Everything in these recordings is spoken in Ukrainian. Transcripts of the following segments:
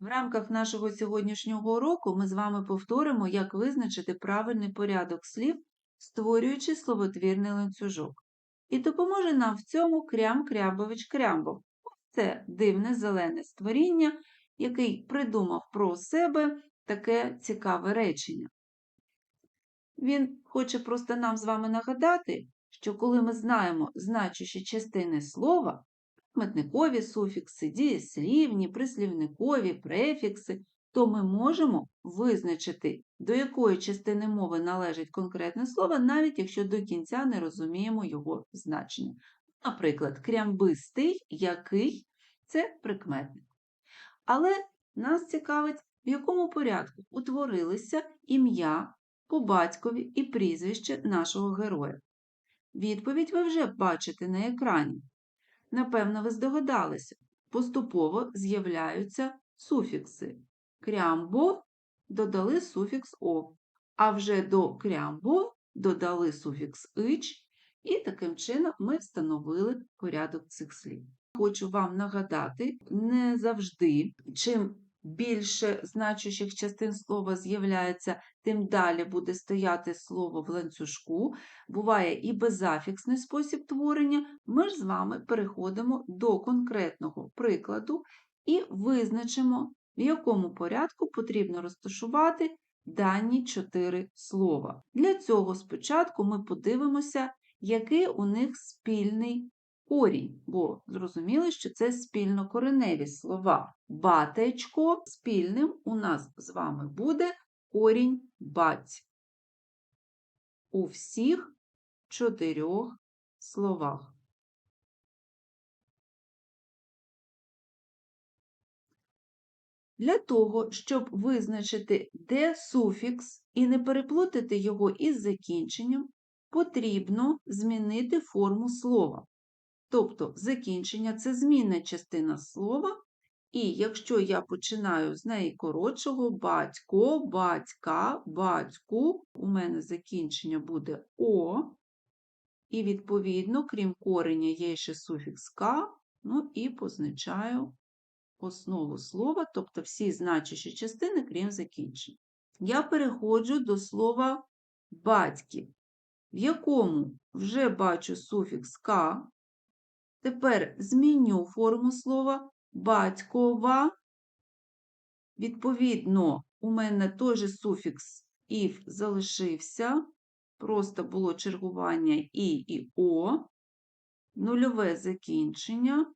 В рамках нашого сьогоднішнього уроку ми з вами повторимо, як визначити правильний порядок слів, створюючи словотвірний ланцюжок. І допоможе нам в цьому Крям Крябович Крямбов. Це дивне зелене створіння, який придумав про себе таке цікаве речення. Він хоче просто нам з вами нагадати, що коли ми знаємо значущі частини слова, прикметникові суфікси, дієслівні, прислівникові, префікси, то ми можемо визначити, до якої частини мови належить конкретне слово, навіть якщо до кінця не розуміємо його значення. Наприклад, крямбистий, який це прикметник. Але нас цікавить, в якому порядку утворилися ім'я по батькові і прізвище нашого героя. Відповідь ви вже бачите на екрані. Напевно, ви здогадалися, поступово з'являються суфікси. Крямбо додали суфікс о, а вже до крямбо додали суфікс ич, і таким чином ми встановили порядок цих слів. Хочу вам нагадати, не завжди, чим більше значущих частин слова з'являється, тим далі буде стояти слово в ланцюжку. Буває і безафіксний спосіб творення. Ми ж з вами переходимо до конкретного прикладу і визначимо, в якому порядку потрібно розташувати дані чотири слова. Для цього спочатку ми подивимося, який у них спільний корінь, бо зрозуміли, що це спільнокореневі слова. Батечко спільним у нас з вами буде корінь бать. У всіх чотирьох словах. Для того, щоб визначити, де суфікс і не переплутати його із закінченням, потрібно змінити форму слова. Тобто закінчення це змінна частина слова, і якщо я починаю з неї коротшого батько, батька, батьку, у мене закінчення буде О, і, відповідно, крім кореня, є ще суфікс К, ну і позначаю основу слова, тобто всі значущі частини, крім закінчення. Я переходжу до слова батьків, в якому вже бачу суфікс К. Тепер зміню форму слова батькова. Відповідно, у мене той же суфікс «ів» залишився, просто було чергування І і О, нульове закінчення,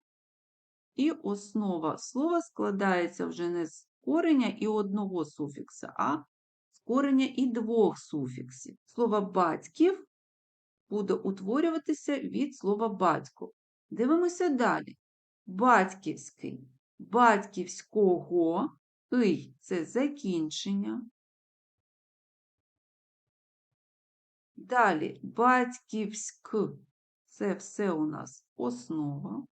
і основа слова складається вже не з кореня і одного суфікса, а з кореня і двох суфіксів. Слово батьків буде утворюватися від слова батько. Дивимося далі. Батьківський, батьківського, «ий» – це закінчення. Далі батьківськ це все у нас основа.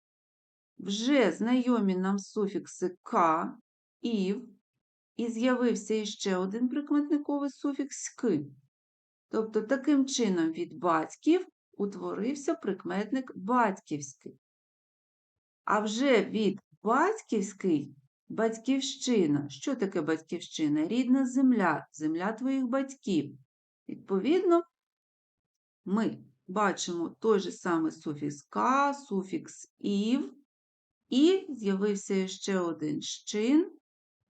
Вже знайомі нам суфікси К, ів, і з'явився іще один прикметниковий суфікс «ки». Тобто, таким чином від батьків утворився прикметник батьківський. А вже від батьківський батьківщина. Що таке батьківщина? Рідна земля, земля твоїх батьків. Відповідно, ми бачимо той же самий суфікс К, суфікс ів, і з'явився ще один щин.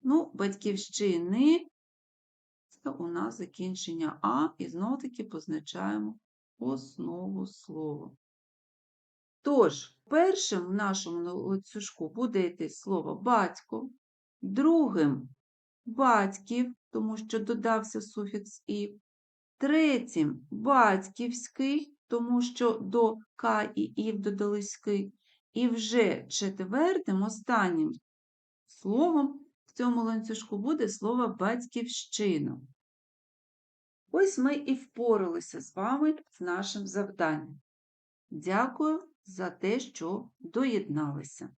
Ну, батьківщини це у нас закінчення А, і знову-таки позначаємо основу слова. Тож, першим в нашому ланцюжку буде йти слово батько, другим батьків, тому що додався суфікс і, третім батьківський, тому що до К і Ів додались «ки», і вже четвертим, останнім словом в цьому ланцюжку буде слово батьківщина. Ось ми і впоралися з вами з нашим завданням. Дякую за те, що доєдналися.